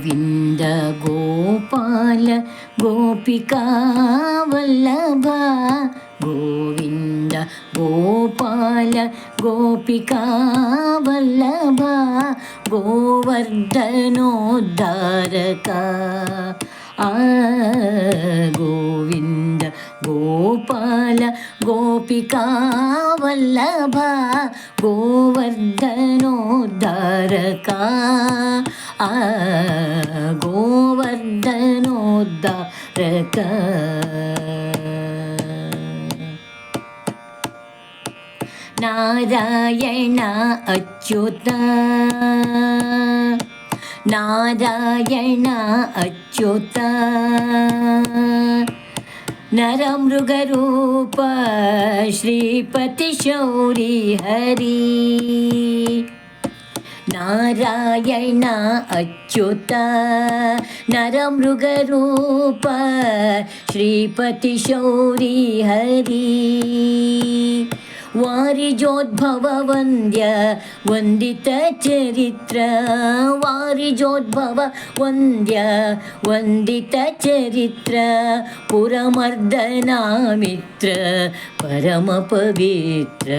ഗോവിന്ദ ഗോപാല ഗോപികാവല്ലഭ ഗോവിന്ദ ഗോപാല ഗോപികാവല്ലഭ ഗോവർദ്ധനോദ്ധാരക. ആ ഗോവിന്ദ ഗോപാല ഗോപികാവല്ലഭ ഗോവർദ്ധനോദ്ധാരക. ആ नारायण अच्युत। नारायण अच्युत। नरमृगरूप श्रीपतिशौरि हरी ನಾರಾಯಣ ಅಚ್ಯುತ ನರಮೃಗರೂಪ ಶ್ರೀಪತಿ ಶೌರಿ ಹರಿ വാരിജോദ്ഭവവന്ദ്യ വന്ദിത ചരിത്ര. വാരിജോദ്ഭവ വന്ദ്യ വന്ദിത ചരിത്ര. പുരമർദ്ദനാമിത്ര പരമപവിത്ര.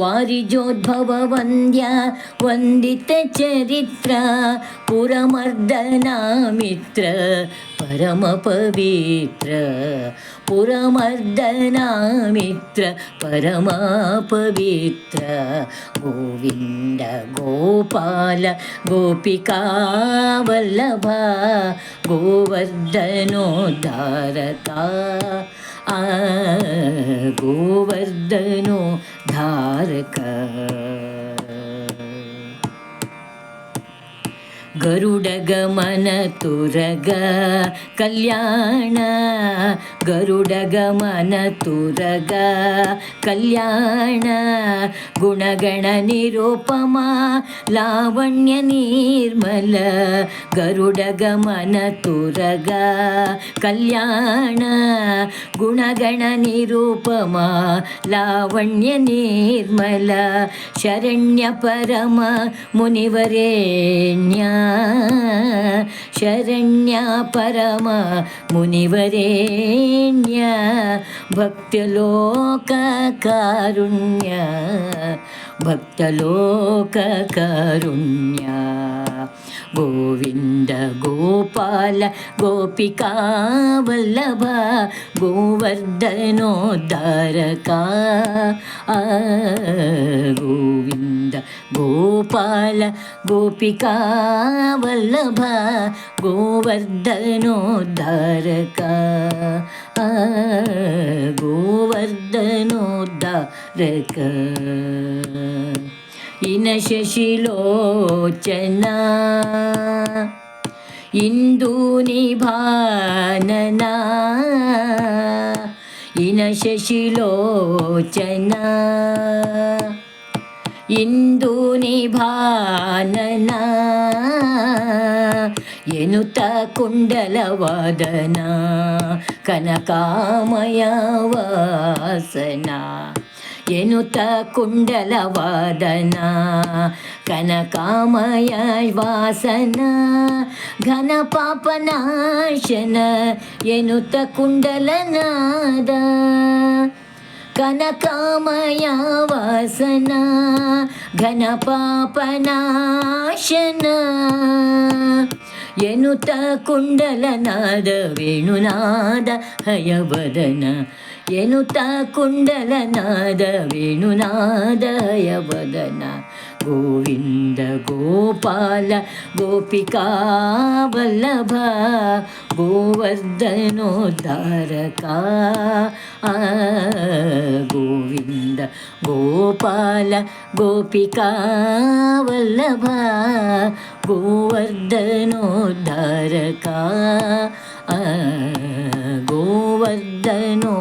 വാരിജോദ്ഭവ വന്ദ്യ വന്ദിത ചരിത്ര. പുരമർദ്ദനാമിത്ര പരമപവിത്ര. പുരമർദ്ദനാമിത്ര പരമ परमापवित्र। गोविन्द गोपाल गोपिकावल्लभा गोवर्धनोद्धारता आ गोवर्धनो धारक। ಗರುಡಗಮನ ತುರಗ ಕಲ್ಯಾಣ ಗರುಡಗಮನ ತುರಗ ಕಲ್ಯಾಣ ಗುಣಗಣ ನಿರೂಪಮ ಲಾವಣ್ಯ ನಿರ್ಮಲ ಗರುಡಗಮನ ತುರಗ ಕಲ್ಯಾಣ ಗುಣಗಣ ನಿರೂಪಮ ಲಾವಣ್ಯ ನಿರ್ಮಲ ಶರಣ್ಯ ಪರಮ ಮುನಿವರೇಣ್ಯ ಶರಣ್ಯ ಪರಮ ಮುನಿವರೇಣ್ಯ ಭಕ್ತಲೋಕ ಕಾರುಣ್ಯ ಭಕ್ತಲೋಕ ಕಾರುಣ್ಯ గోవింద గోపాల గోపికా వల్లభ గోవర్ధనోద్ధారక. గోవింద గోపాల గోపికా వల్లభ గోవర్ధనోద్ధారక. గోవర్ధనోద్ధారక. ఇన శశిలోచన ఇందూని భానన ఇన శశిలోచన ఇందూని భానన ఎనుత కుండలవాదన కనకామయ వాసనా. ಕನಕಾಮಯ ವಾಸನ ಎನುತ ಕುಂಡಲವಾದನ ಕನಕಾಮಯ ವಾಸನ ಘನ ಪಾಪನಾಶನ ಎನುತ ಕುಂಡಲನಾದ ಕನಕಾಮಯ ವಾಸನ ಘನ ಪಾಪನಾಶನ ಎನುತ ಕುಂಡಲನಾದ ವೇಣುನಾದ ಹಯವದನ ಎನುತ ಕುಂಡಲನಾದ ವೇಣುನಾದ ಹಯವದನ ಗೋವಿಂದ ಗೋಪಾಲ ಗೋಪಿಕಾ ವಲ್ಲಭ ಗೋವರ್ಧನೋದ್ಧಾರಕ गोपाल गोपिकावल्लभा गोवर्धनोद्धारका गोवर्धनोद्धरका